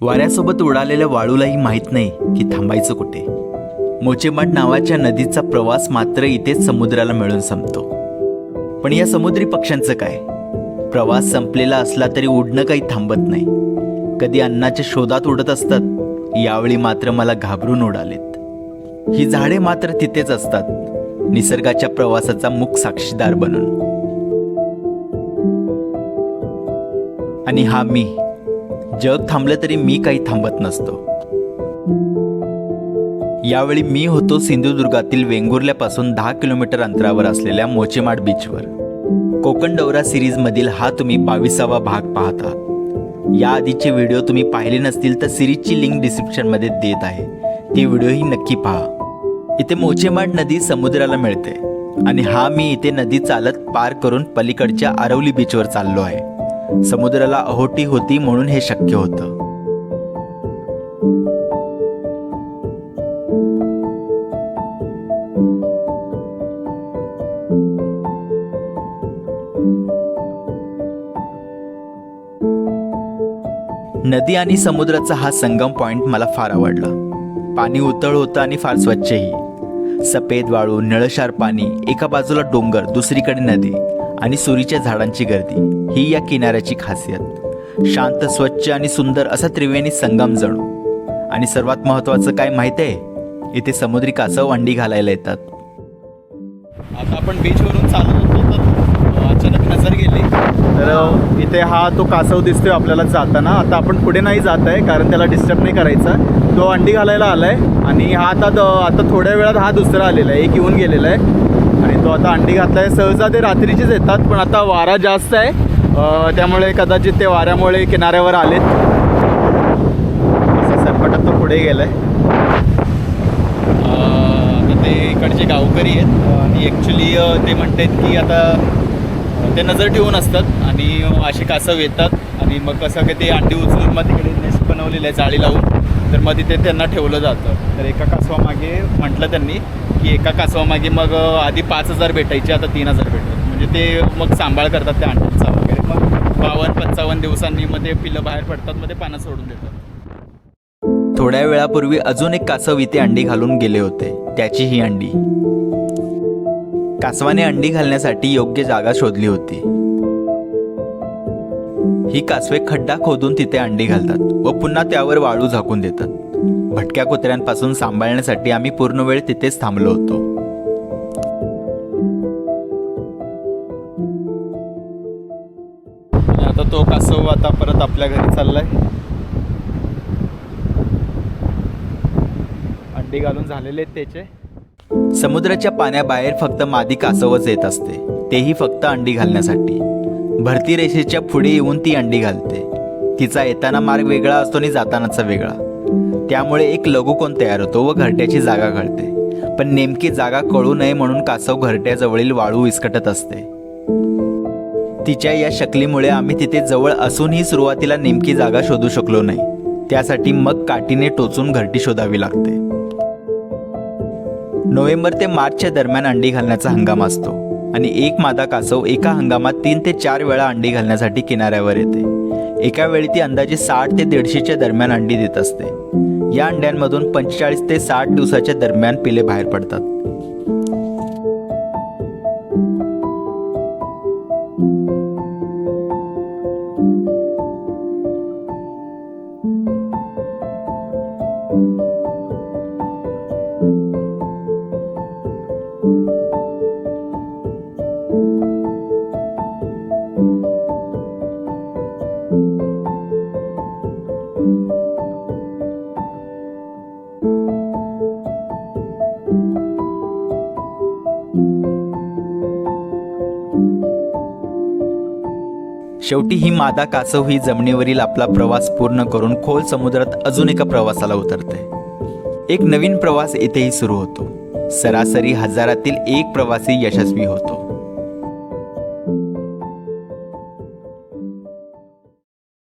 वाऱ्यासोबत उडालेल्या वाळूलाही माहीत नाही की थांबायचं कुठे. मोचेमठ नावाच्या नदीचा प्रवास मात्र इथेच समुद्राला मिळून संपतो. पण या समुद्री पक्ष्यांचं काय? प्रवास संपलेला असला तरी उडणं काही थांबत नाही. कधी अन्नाच्या शोधात उडत असतात यावेळी मात्र मला घाबरून उडालेत. ही झाडे मात्र तिथेच असतात निसर्गाच्या प्रवासाचा मुख साक्षीदार बनून. आणि हा मी जग थांबलं तरी मी काही थांबत नसतो. यावेळी मी होतो सिंधुदुर्गातील वेंगुर्ल्यापासून दहा किलोमीटर अंतरावर असलेल्या मोचेमाड बीचवर. कोकण दौरा सिरीजमधील हा तुम्ही बावीसावा भाग पाहत. आहात या आधीचे व्हिडिओ तुम्ही पाहिले नसतील तर सिरीजची लिंक डिस्क्रिप्शनमध्ये देत आहे. ती व्हिडिओही नक्की पहा. इथे मोचेमाड नदी समुद्राला मिळते आणि हा मी इथे नदी चालत पार करून पलीकडच्या आरवली बीचवर चाललो आहे. समुद्राला अहोटी होती म्हणून हे शक्य होतं. नदी आणि समुद्राचा हा संगम पॉइंट मला फार आवडला. पाणी उतळ होतं आणि फार स्वच्छही सफेद वाळू निळशार पाणी एका बाजूला डोंगर दुसरीकडे नदी. आणि सुरीच्या झाडांची गर्दी. ही या किनाऱ्याची खासियत. शांत स्वच्छ आणि सुंदर असा त्रिवेणी संगम जणू. आणि सर्वात महत्त्वाचं काय माहिती आहे? इथे समुद्री कासव अंडी घालायला येतात. आता आपण बीचवरून चालत होतो तर अचानक नजर गेली. तर इथे हा तो कासव दिसतोय आपल्याला जाताना. आता आपण पुढे नाही जात आहे कारण त्याला डिस्टर्ब नाही करायचा. तो अंडी घालायला आलाय आणि हा आता आता थोड्या वेळात हा दुसरा आलेला आहे. एक येऊन गेलेला आहे. आणि तो आता अंडी घातला आहे सहसा ते रात्रीचेच येतात पण आता वारा जास्त आहे. त्यामुळे कदाचित ते वाऱ्यामुळे किनाऱ्यावर आलेत. असं सरपटत तो पुढे गेलाय. आहे ते इकडचे गावकरी आहेत. आणि ॲक्च्युली ते म्हणतात की आता ते नजर ठेवून असतात आणि असे कासव येतात. आणि मग कसं की ते अंडी उचलून मग तिकडे नेस्ट बनवलेलं आहे जाळी लावून. तर मग तिथे त्यांना ठेवलं जातं. तर एका कासवामागे म्हटलं त्यांनी की एका कासवामागे मग आधी पाच हजार भेटायचे आता तीन हजार भेटतात. म्हणजे ते मग सांभाळ करतात त्या अंड्यांचा वगैरे. मग बावन्न पंचावन्न दिवसांनी मग ते पिलं बाहेर पडतात मग ते पानं सोडून देतात. थोड्या वेळापूर्वी अजून एक कासव इथे अंडी घालून गेले होते. त्याची ही अंडी. कासवाने अंडी घालण्यासाठी योग्य जागा शोधली होती. ही कासवे खड्डा खोदून तिथे अंडी घालतात व पुन्हा त्यावर वाळू झाकून देतात. भटक्या कुत्र्यांपासून सांभाळण्यासाठी आम्ही पूर्ण वेळ तिथेच थांबलो होतो. आता तो कासव आता परत आपल्या घरी चाललाय. अंडी घालून झालेले आहेत त्याचे. समुद्राच्या पाण्याबाहेर फक्त मादी कासवच येत असते. तेही फक्त अंडी घालण्यासाठी. भरती रेषेच्या पुढे येऊन ती अंडी घालते. तिचा येताना मार्ग वेगळा असतो आणि जातानाचा वेगळा. त्यामुळे एक लघुकोन तयार होतो व घरट्याची जागा घडते पण नेमकी जागा कळू नये म्हणून कासव घरट्याजवळील वाळू विस्कटत असते. तिच्या या शकलीमुळे आम्ही तिथे जवळ असूनही सुरुवातीला नेमकी जागा शोधू शकलो नाही. त्यासाठी मग काठीने टोचून घरटी शोधावी लागते. नोव्हेंबर ते मार्चच्या दरम्यान अंडी घालण्याचा हंगाम असतो. आणि एक मादा कासव एका हंगामात तीन ते चार वेळा अंडी घालण्यासाठी किनाऱ्यावर येते. एका वेळी ती अंदाजे साठ ते दीडशेच्या दरम्यान अंडी देत असते. या अंड्यांमधून पंचेचाळीस ते साठ दिवसाच्या दरम्यान पिले बाहेर पडतात. शेवटी ही मादा कासव ही जमिनीवरील आपला प्रवास पूर्ण करून खोल समुद्रात अजून एका प्रवासाला उतरते. एक नवीन प्रवास इथेही सुरू होतो. सरासरी हजारातील एक प्रवासी यशस्वी होतो.